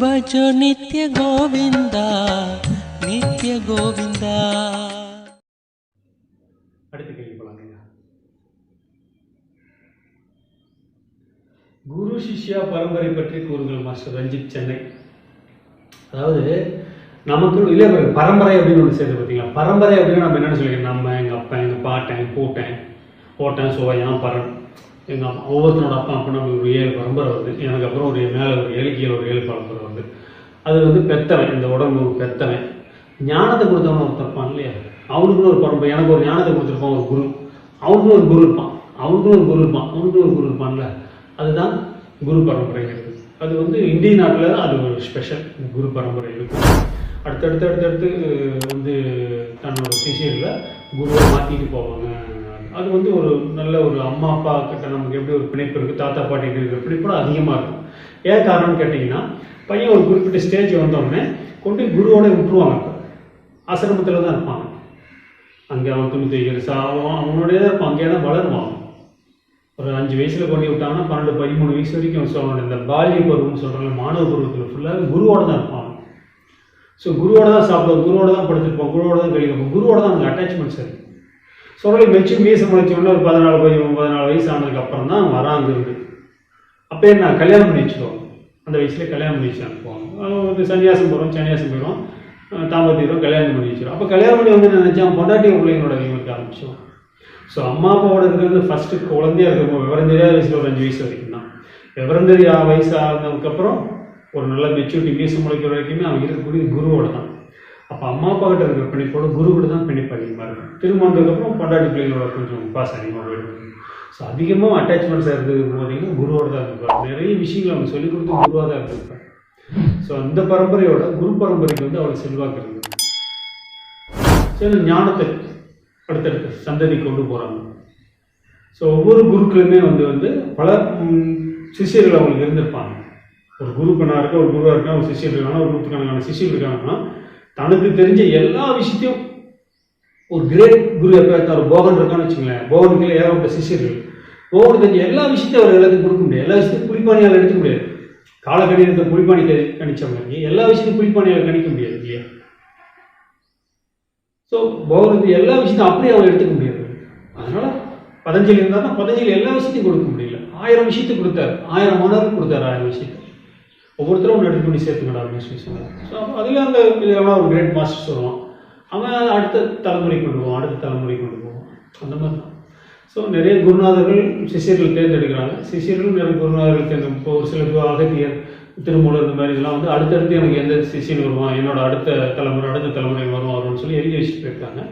भजो नित्य गोविन्दा नित्य गोविन्दा குரு சிஷ்யா பரம்பரை பற்றி கூறுங்கள் மாஸ்டர் ரஞ்சித் சென்னை அதாவது நமக்கு இல்லை பரம்பரை அப்படின்னு ஒன்று சேர்த்து பார்த்தீங்களா பரம்பரை அப்படின்னு நம்ம என்னென்னு சொல்லிக்கிறோம் நம்ம எங்கள் அப்பா எங்கள் பாட்டன் கூட்டன் ஓட்டன் சோயான் பரன் எங்கள் அம்மா ஒவ்வொருத்தனோட அப்பா அப்பா நமக்கு ஒரு ஏழு பரம்பரை வருது எனக்கு அப்புறம் ஒரு மேலே ஒரு ஏழு கீழே ஒரு ஏழு பரம்பரை வருது அது வந்து பெத்தவன் இந்த உடம்பு ஒரு பெத்தவன். ஞானத்தை கொடுத்தவன் ஒருத்தன் இருப்பான் இல்லையா? அவனுக்குன்னு ஒரு பரம்பரை எனக்கு ஒரு ஞானத்தை கொடுத்துருப்பான் ஒரு குரு. அவனுக்குன்னு ஒரு குரு இருப்பான். அவனுக்குன்னு ஒரு குரு இருப்பான். அவனுக்குன்னு ஒரு குரு இருப்பான்ல. அதுதான் குரு பரம்பரைங்கிறது. அது வந்து இந்திய நாட்டில் அது ஒரு ஸ்பெஷல் குரு பரம்பரை இருக்கும் அடுத்தடுத்து அடுத்தடுத்து வந்து தன்னோட சிஷியர்களை குருவை மாற்றிட்டு போவாங்க. அது வந்து ஒரு நல்ல ஒரு அம்மா அப்பா கிட்ட நமக்கு எப்படி ஒரு பிணைப்பு இருக்குது தாத்தா பாட்டி இருக்கிற கூட அதிகமாக இருக்கும். ஏன் காரணம்னு கேட்டிங்கன்னா பையன் ஒரு குறிப்பிட்ட ஸ்டேஜ் வந்தோடனே கொண்டு போய் குருவோட விட்டுருவாங்க. ஆசிரமத்தில் தான் இருப்பாங்க. அங்கே அவன் துணி தைக்கிற சா அவன் அவனுடைய தான் இருப்பான். அங்கேயே தான் வளருவான். ஒரு அஞ்சு வயசில் கொண்டு விட்டாங்கன்னா பன்னெண்டு பதிமூணு வயசு வரைக்கும் ஸோ அவனோட இந்த பால்ய பருவம்னு சொல்கிறாங்க மாணவ பருவத்தில் ஃபுல்லாக குருவோட தான் இருப்பான். ஸோ குருவோட தான் சாப்பிடுவோம் குருவோட தான் படுத்துருப்போம் குருவோட தான் கழிப்போம் குருவோட தான் நமக்கு அட்டாச்மெண்ட்ஸ் இருக்கு. சொல்லி மெச்சு மீச முடிச்சோன்னா ஒரு பதினாலு வயசு ஒன்பது நாலு வயசு ஆனதுக்கு அப்புறம் தான் வராங்கிறது அப்போ என்ன கல்யாணம் பண்ணி வச்சுருவோம். அந்த வயசுல கல்யாணம் பண்ணி வச்சு அனுப்புவாங்க சன்னியாசம் போகிறோம் சன்னியாசம் போயிடும் தாம்பத்தியம் கல்யாணம் பண்ணி வச்சிடும் அப்போ கல்யாணம் பண்ணி வந்து நினைச்சான் பொண்டாட்டி பிள்ளைங்களோட லீவுக்கு ஆரம்பிச்சோம் ஸோ அம்மா அப்பாவோட இருக்கிறது ஃபஸ்ட்டு குழந்தையாக இருக்கும் விவரம் தெரியாத வயசில் ஒரு அஞ்சு வயசு வரைக்கும் தான். விவரம் தெரியா வயசு ஆனதுக்கப்புறம் ஒரு நல்ல மெச்சூரிட்டி மீச முளைக்கிற வரைக்குமே அவன் இருக்கக்கூடிய குருவோட தான். அப்போ அம்மா அப்பா கிட்ட இருக்கிற பிணைப்போட குரு கூட தான் பிணைப்பு அதிகமாக இருக்கும். திரும்ப வந்ததுக்கப்புறம் பொண்டாட்டி பிள்ளைங்களோட கொஞ்சம் பாசம் அதிகமாக போயிடும் ஸோ அதிகமாக அட்டாச்மெண்ட்ஸ் இருந்தது பார்த்தீங்கன்னா குருவோட தான் இருந்திருப்பார் நிறைய விஷயங்கள் அவங்க சொல்லிக் கொடுத்து குருவாக தான் இருந்திருப்பார் ஸோ அந்த பரம்பரையோட குரு பரம்பரைக்கு வந்து அவளுக்கு செல்வாக்கு இருந்தது சரி ஞானத்தை அடுத்தடுத்த சந்ததி கொண்டு போகிறாங்க ஸோ ஒவ்வொரு குருக்களுமே வந்து வந்து பல சிஷியர்கள் அவங்களுக்கு இருந்திருப்பாங்க. ஒரு குரு பெண்ணாக இருக்க ஒரு குருவாக இருக்கா ஒரு சிஷியர் இருக்காங்கன்னா ஒரு நூற்றுக்கணக்கான சிஷியர் இருக்காங்கன்னா தனக்கு தெரிஞ்ச எல்லா விஷயத்தையும் ஒரு கிரேட் குரு எப்போ போகன் இருக்கான்னு வச்சுங்களேன் போகனுக்குள்ள ஏகப்பட்ட சிஷியர்கள். போகன் தெரிஞ்ச எல்லா விஷயத்தையும் அவர் எல்லாத்தையும் கொடுக்க முடியாது. எல்லா விஷயத்தையும் குளிப்பானியால் எடுத்துக்க முடியாது. காலக்கடிதத்தை புலிப்பாணி கணிச்சவங்க எல்லா விஷயத்தையும் குளிப்பானியால் கணிக்க முடியாது இல்லையா? ஸோ பௌரத்து எல்லா விஷயத்தையும் அப்படியே அவன் எடுத்துக்க முடியாது. அதனால பதஞ்சலி இருந்தாருன்னா பதஞ்சலி எல்லா விஷயத்தையும் கொடுக்க முடியல. ஆயிரம் விஷயத்தை கொடுத்தாரு. ஆயிரம் மாணவர்கள் கொடுத்தாரு ஆயிரம் விஷயத்தை. ஒவ்வொருத்தரும் ஒன்று எடுத்து பண்ணி சேர்த்துக்கணும் அப்படின்னு சொல்லி சொன்னாங்க. ஸோ அப்போ அதில் அந்த ஒரு கிரேட் மாஸ்டர்ஸ் வருவான்? அவன் அடுத்த தலைமுறை கொண்டு போவான் அடுத்த தலைமுறை கொண்டு போவான். அந்த மாதிரி தான். ஸோ நிறைய குருநாதர்கள் சிஷியர்கள் தேர்ந்தெடுக்கிறாங்க. சிஷியர்களும் நிறைய குருநாதர்கள் தேர்ந்து இப்போ ஒரு சில பேர் அகத்தியர் திருமூலர் இந்த மாதிரி இதெல்லாம் வந்து அடுத்தடுத்து எனக்கு எந்த சிஷியன் வருவான் என்னோட அடுத்த தலைமுறை அடுத்த தலைமுறை வருவான் வரும்னு சொல்லி எழுதி வச்சுட்டு போயிருக்காங்க.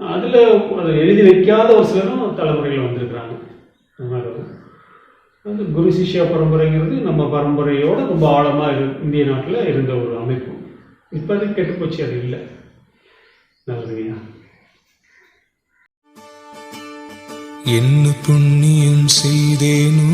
அதில் அதை எழுதி வைக்காத ஒரு சிலரும் தலைமுறைகள் வந்திருக்கிறாங்க. அந்த மாதிரி வந்து குரு சிஷ்யா பரம்பரைங்கிறது நம்ம பரம்பரையோட ரொம்ப ஆழமாக இரு இந்திய நாட்டில் இருந்த ஒரு அமைப்பு. இப்போ அது கெட்டுப்போச்சு அது இல்லை. நல்லதுங்கய்யா. என்ன புண்ணியம் செய்தேனோ